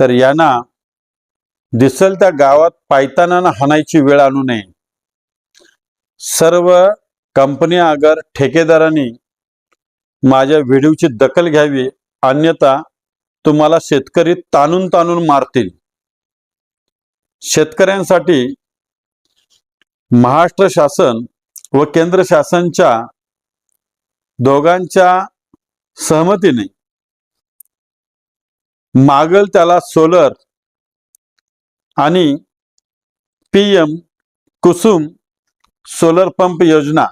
तर यांना दिसल त्या गावात पायताना हाणायची वेळ आणू नये. सर्व कंपन्या अगर ठेकेदारांनी माझ्या व्हिडिओची दखल घ्यावी अन्यथा तुम्हाला शेतकरी ताणून ताणून मारतील. शेतकऱ्यांसाठी महाराष्ट्र शासन व केंद्र शासनच्या दोघांच्या सहमतीने मागल त्याला सोलर आणि P M Kusum solar pump योजना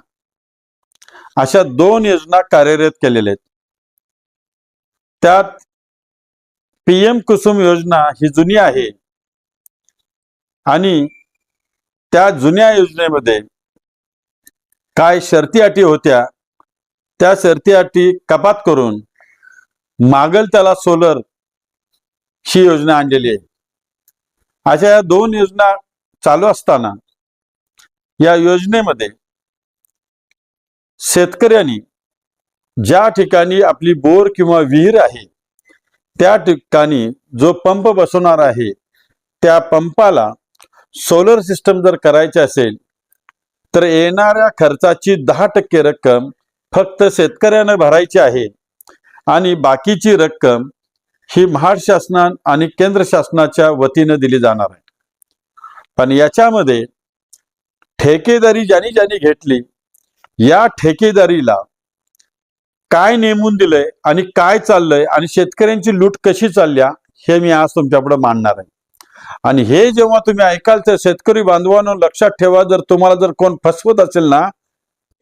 अशा दोन योजना कार्यरत केलेल्या आहेत. त्यात पी एम कुसुम योजना ही जुनी आहे आणि त्या जुन्या योजनेमध्ये काय शर्ती अटी होत्या त्या शर्ती अटी कपात करून मागल त्याला सोलर ही योजना आणलेली आहे. अशा या दोन योजना चालू असताना या योजनेमध्ये शेतकऱ्यांनी ज्या ठिकाणी आपली बोर किंवा विहीर आहे त्या ठिकाणी जो पंप बसवणार आहे त्या पंपाला सोलर सिस्टम जर करायचे असेल तर येणाऱ्या खर्चाची दहा टक्के रक्कम फक्त शेतकऱ्यानं भरायची आहे आणि बाकीची रक्कम ही महाराष्ट्र शासना आणि केंद्र शासनाच्या वतीनं दिली जाणार आहे. पण याच्यामध्ये ठेकेदारी ज्यानी ज्यानी घेतली या ठेकेदारीला काय नेमून दिलंय आणि काय चाललंय आणि शेतकऱ्यांची लूट कशी चालल्या हे मी आज तुमच्यापुढे मांडणार आहे. आणि हे जेव्हा तुम्ही ऐकाल तर शेतकरी बांधवांनो लक्षात ठेवा जर तुम्हाला जर कोण फसवत असेल ना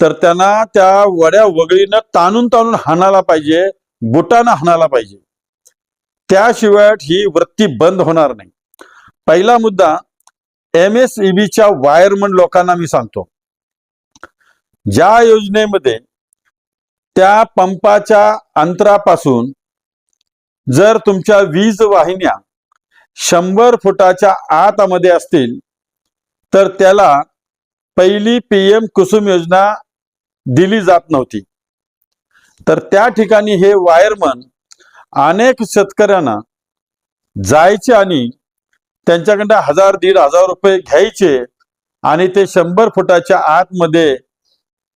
तर त्यांना त्या वड्या वगळीनं ताणून ताणून हाणायला पाहिजे बुटानं हाणायला पाहिजे. त्याशिवाय ही वृत्ती बंद होणार नाही. पहिला मुद्दा एम एस ईबीच्या वायरमन लोकांना मी सांगतो. ज्या योजनेमध्ये त्या पंपाच्या अंतरापासून जर तुमच्या वीज वाहिन्या शंभर फुटाच्या आतमध्ये असतील तर त्याला पहिली पीएम कुसुम योजना दिली जात नव्हती. तर त्या ठिकाणी हे वायरमन अनेक शेतकऱ्यांना जायचे आणि त्यांच्याकडं हजार दीड हजार रुपये घ्यायचे आणि ते शंभर फुटाच्या आतमध्ये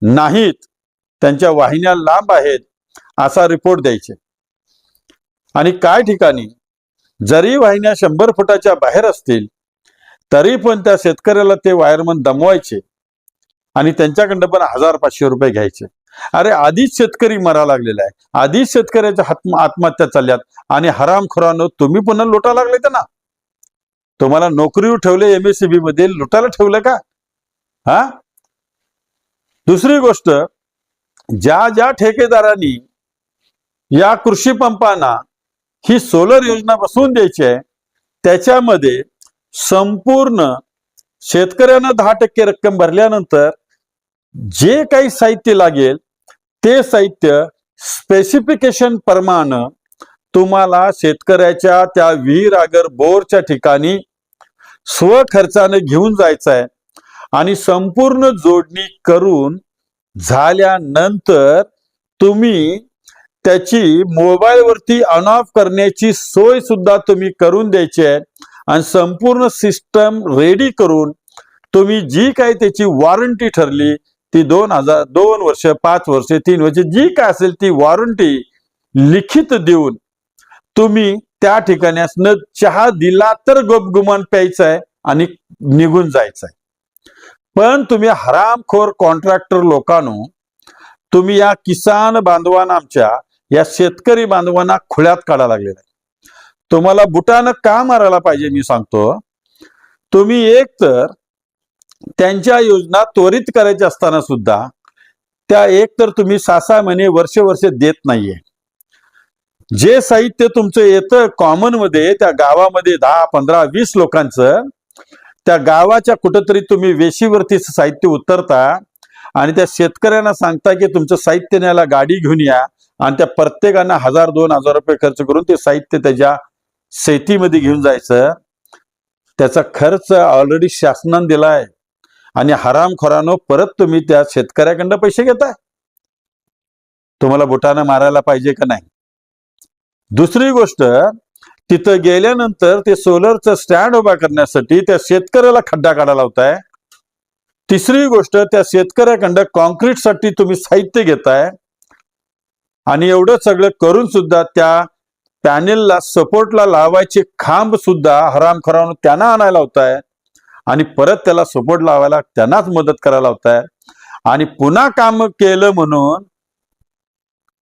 नाहीत. त्यांच्या वाहिन्या लांब आहेत असा रिपोर्ट द्यायचे. आणि काय ठिकाणी? जरी वाहिन्या शंभर फुटाच्या बाहेर असतील तरी पण त्या शेतकऱ्याला ते वायरमन दमवायचे आणि त्यांच्याकडनं पण हजार पाचशे रुपये घ्यायचे. अरे आधीच शेतकरी मरा लागलेला आहे. आधीच शेतकऱ्याच्या आत्म आत्महत्या चालल्यात. आणि हरामखोरानं तुम्ही पुन्हा लुटा लागले ना. तुम्हाला नोकरीवर ठेवले एमएससीबी मध्ये लुटायला ठेवलं का? हा? दुसरी गोष्ट ज्या ज्या ठेकेदारांनी या कृषी पंपांना ही सोलर योजना बसवून द्यायची आहे त्याच्यामध्ये संपूर्ण शेतकऱ्यांना दहा टक्के रक्कम भरल्यानंतर जे काही साहित्य लागेल ते साहित्य स्पेसिफिकेशन प्रमाण तुम्हाला शेतकऱ्याच्या त्या विहीर आगर बोरच्या ठिकाणी स्वखर्चाने घेऊन जायचं आहे आणि संपूर्ण जोडणी करून झाल्यानंतर तुम्ही त्याची मोबाईलवरती ऑन ऑफ करण्याची सोय सुद्धा तुम्ही करून द्यायची आहे. आणि संपूर्ण सिस्टम रेडी करून तुम्ही जी काही त्याची वॉरंटी ठरली ती दोन हजार दोन वर्ष पाच वर्ष तीन वर्ष जी काय असेल ती वॉरंटी लिखित देऊन तुम्ही त्या ठिकाणी असणं चहा दिला तर गपगुमान प्यायचा आहे आणि निघून जायचं आहे पण तुम्ही हरामखोर कॉन्ट्रॅक्टर लोकांनो तुम्ही या किसान बांधवांना आमच्या या शेतकरी बांधवांना खुळ्यात काढा लागलेला आहे तुम्हाला बुटानं का मारायला पाहिजे मी सांगतो. तुम्ही एक तर त्यांच्या योजना त्वरित करायच्या असताना सुद्धा त्या एक तर तुम्ही सहा सहा महिने वर्ष वर्ष देत नाहीये. जे साहित्य तुमचं येतं कॉमनमध्ये त्या गावामध्ये दहा पंधरा वीस लोकांचं त्या गावाच्या कुठंतरी तुम्ही वेशीवरती साहित्य उतरता आणि त्या शेतकऱ्यांना सांगता की तुमचं साहित्य न्यायला गाडी घेऊन या आणि त्या प्रत्येकांना हजार दोन हजार रुपये खर्च करून ते साहित्य त्याच्या शेतीमध्ये घेऊन जायचं. त्याचा खर्च ऑलरेडी शासनाने दिलाय. आणि हरामखोरानो परत तुम्ही त्या शेतकऱ्याकडनं पैसे घेताय? तुम्हाला बुटानं मारायला पाहिजे का नाही? दुसरी गोष्ट तिथं गेल्यानंतर ते सोलरचं स्टँड उभा करण्यासाठी त्या शेतकऱ्याला खड्डा काढायला लावताय. तिसरी गोष्ट त्या शेतकऱ्याकडं कॉन्क्रीटसाठी तुम्ही साहित्य घेताय. आणि एवढं सगळं करून सुद्धा त्या पॅनेलला सपोर्टला लावायचे खांब सुद्धा हराम त्यांना आणायला होताय आणि परत त्याला सपोर्ट लावायला त्यांनाच मदत करायला होताय आणि पुन्हा काम केलं म्हणून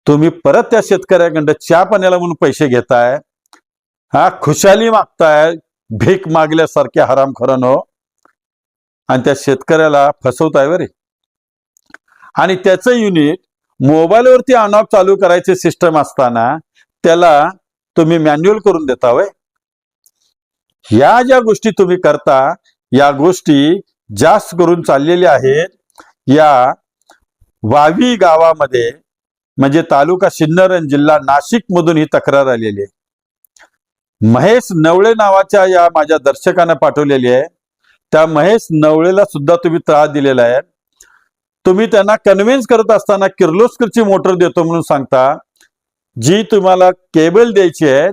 तुम्ही परत त्या शेतकऱ्याकडं चहा पाण्याला म्हणून पैसे घेताय. हा खुशाली मागताय. भीक मागल्यासारखे हराम खरं आणि त्या शेतकऱ्याला फसवताय बरे. आणि त्याचं युनिट मोबाईलवरती ऑन ऑफ चालू करायचे सिस्टम असताना त्याला तुम्ही मॅन्युअल करून देता वय या ज्या गोष्टी तुम्ही करता या गोष्टी जास्त करून चाललेल्या आहेत. या वावी गावामध्ये म्हणजे तालुका सिन्नर आणि जिल्हा नाशिक मधून ही तक्रार आलेली आहे. महेश नवळे नावाच्या या माझ्या दर्शकाने पाठवलेली आहे. त्या महेश नवळेला सुद्धा तुम्ही त्रास दिलेला आहे. तुम्ही त्यांना कन्व्हिन्स करत असताना किर्लोस्करची मोटर देतो म्हणून सांगता जी तुम्हाला केबल द्यायची आहे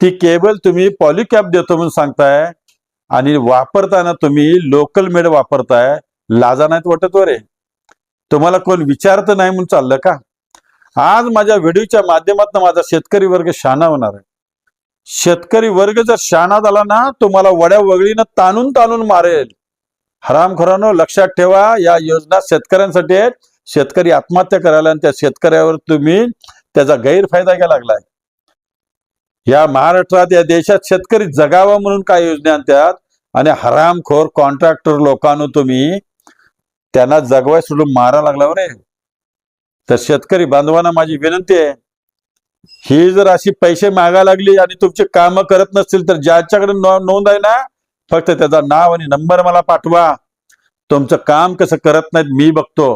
ती केबल तुम्ही पॉलिकॅप देतो म्हणून सांगताय. आणि वापरताना तुम्ही लोकल मेड वापरताय लाजा नाहीत वाटत रे तुम्हाला कोण विचारत नाही म्हणून चाललं का? आज माझ्या व्हिडिओच्या माध्यमातून माझा शेतकरी वर्ग शाणा होणार आहे. शेतकरी वर्ग जर शहाणा झाला ना तुम्हाला वड्या वगळीनं ताणून ताणून मारेल. हरामखोरानो लक्षात ठेवा या योजना शेतकऱ्यांसाठी आहेत. शेतकरी आत्महत्या करायला आणि त्या शेतकऱ्यावर तुम्ही त्याचा गैरफायदा घ्यायला लागलाय. या महाराष्ट्रात या देशात शेतकरी जगावा म्हणून काय योजना आणतात? आणि हरामखोर कॉन्ट्रॅक्टर लोकांनो तुम्ही त्यांना जगवाय सोडून मारा लागला रे तर शेतकरी बांधवांना माझी विनंती आहे ही जर अशी पैसे मागा लागली आणि तुमचे काम करत नसतील तर ज्याच्याकडे नोंद आहे ना फक्त त्याचा नाव आणि नंबर मला पाठवा. तुमचं काम कसं करत नाहीत मी बघतो.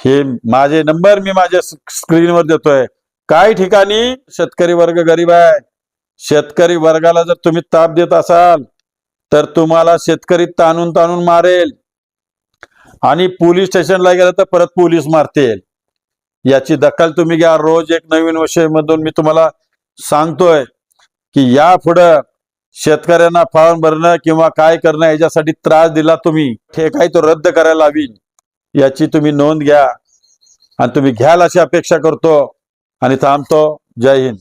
हे माझे नंबर मी माझ्या स्क्रीनवर देतोय. काही ठिकाणी शेतकरी वर्ग गरीब आहे. शेतकरी वर्गाला जर तुम्ही ताप देत असाल तर तुम्हाला शेतकरी ताणून ताणून मारेल. आणि पोलीस स्टेशनला गेलं तर परत पोलीस मारतील. याची दखल तुम्ही घ्या. रोज एक नवीन विषय मधून मी तुम्हाला सांगतोय की या पुढं शेतकऱ्यांना फॉर्म भरणं किंवा काय करणं याच्यासाठी त्रास दिला तुम्ही हे काही तो रद्द करायला हवी. याची तुम्ही नोंद घ्या. आणि तुम्ही घ्याल अशी अपेक्षा करतो. आणि थांबतो जय हिंद